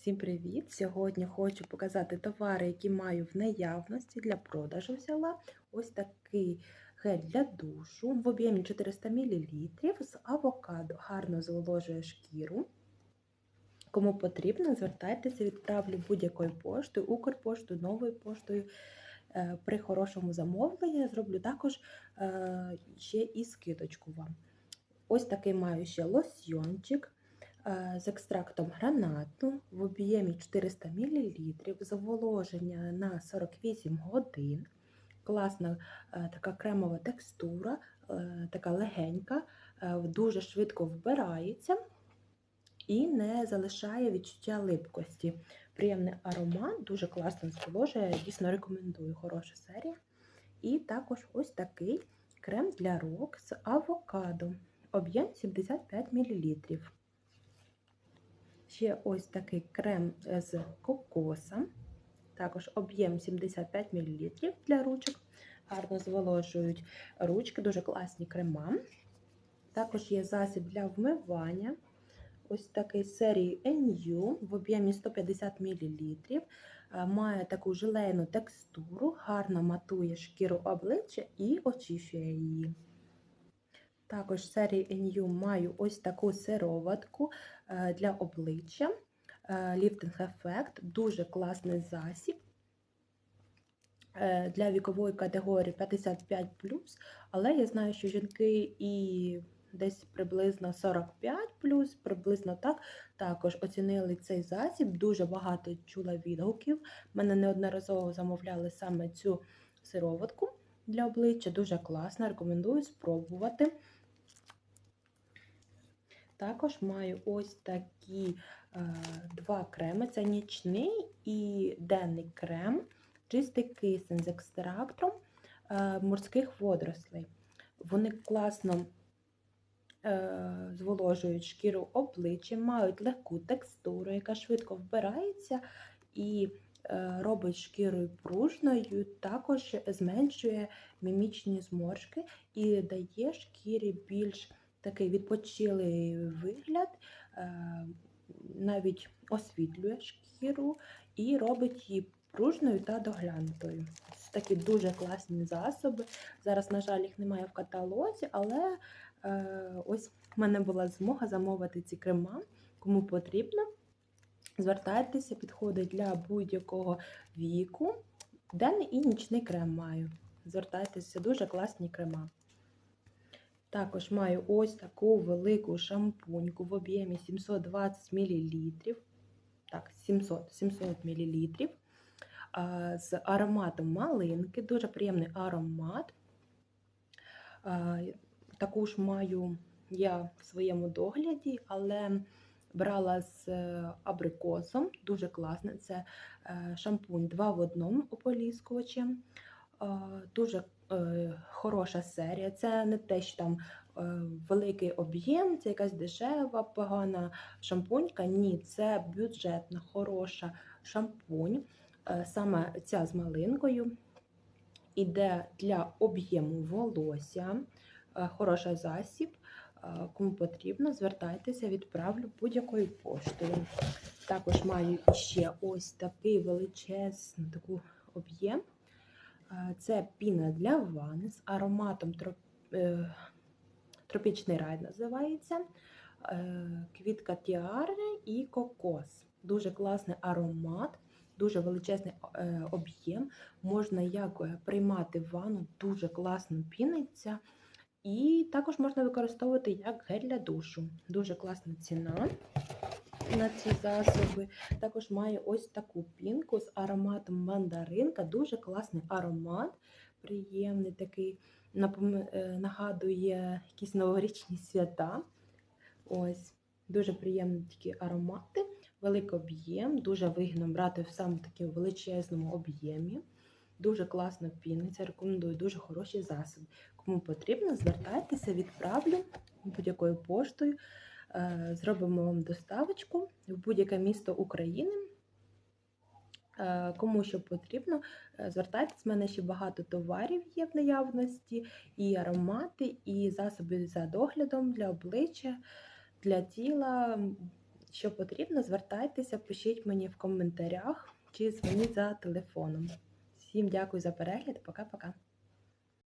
Всім привіт! Сьогодні хочу показати товари, які маю в наявності для продажу взяла. Ось такий гель для душу в об'ємі 400 мл з авокадо. Гарно зволожує шкіру. Кому потрібно, звертайтеся, відправлю будь-якою поштою, Укрпоштою, новою поштою. Е, При хорошому замовленні зроблю також е, ще і скидочку вам. Ось такий маю ще лосьйончик з екстрактом гранату в об'ємі 400 мл, зволоження на 48 годин. Класна е, така кремова текстура, е, така легенька, е, дуже швидко вбирається і не залишає відчуття липкості. Приємний аромат, дуже класно зволожує, дійсно рекомендую, хороша серія. І також ось такий крем для рук з авокадо, об'єм 75 мл. Ще ось такий крем з кокоса, також об'єм 75 мл для ручок. Гарно зволожують ручки, дуже класні крема. Також є засіб для вмивання. Ось такий серії NU в об'ємі 150 мл. Має таку желейну текстуру, гарно матує шкіру обличчя і очищує її. Також серії NU маю ось таку сироватку для обличчя. Ліфтинг ефект, дуже класний засіб. Для вікової категорії 55, але я знаю, що жінки і десь приблизно 45, приблизно так, також оцінили цей засіб. Дуже багато чула відгуків. Мене неодноразово замовляли саме цю сироватку для обличчя. Дуже класна, рекомендую спробувати. Також маю ось такі е, два креми: це нічний і денний крем, чистий кисень з екстрактом е, морських водорослей. Вони класно е, зволожують шкіру обличчя, мають легку текстуру, яка швидко вбирається і е, робить шкірою пружною, також зменшує мімічні зморшки і дає шкірі більш такий відпочилий вигляд, е, навіть освітлює шкіру і робить її пружною та доглянутою. Це такі дуже класні засоби. Зараз, на жаль, їх немає в каталозі, але е, ось в мене була змога замовити ці крема, кому потрібно. Звертайтеся, підходить для будь-якого віку. Денний і нічний крем маю. Звертайтеся, дуже класні крема. Також маю ось таку велику шампуньку в об'ємі 720 мл. Так, 700 700 мл. З ароматом малинки, дуже приємний аромат. Таку ж маю я в своєму догляді, але брала з абрикосом, дуже класний. Це шампунь 2 в 1 ополіскувачем. Дуже хороша серія. Це не те, що там великий об'єм, це якась дешева, погана шампунька. Ні, це бюджетна, хороша шампунь. Саме ця з малинкою іде для об'єму волосся, хороший засіб. Кому потрібно, звертайтеся, відправлю будь-якою поштою. Також маю ще ось такий величезний таку об'єм. Це піна для ванни з ароматом тропічний рай називається. Квітка тіари і кокос. Дуже класний аромат, дуже величезний об'єм. Можна як приймати ванну, дуже класно піниться. І також можна використовувати як гель для душу. Дуже класна ціна на ці засоби. Також маю ось таку пінку з ароматом мандаринка. Дуже класний аромат, приємний такий, нагадує якісь новорічні свята. Ось, Дуже приємні такі аромати, великий об'єм, дуже вигідно брати в саме такому величезному об'ємі. Дуже класно піниться, рекомендую дуже хороші засоби. Кому потрібно, звертайтеся, відправлю будь-якою поштою. Зробимо вам доставочку в будь-яке місто України. Кому що потрібно, звертайтеся, в мене ще багато товарів є в наявності, і аромати, і засоби за доглядом для обличчя, для тіла. що потрібно, звертайтеся, пишіть мені в коментарях чи дзвоніть за телефоном. Всім дякую за перегляд. Пока-пока.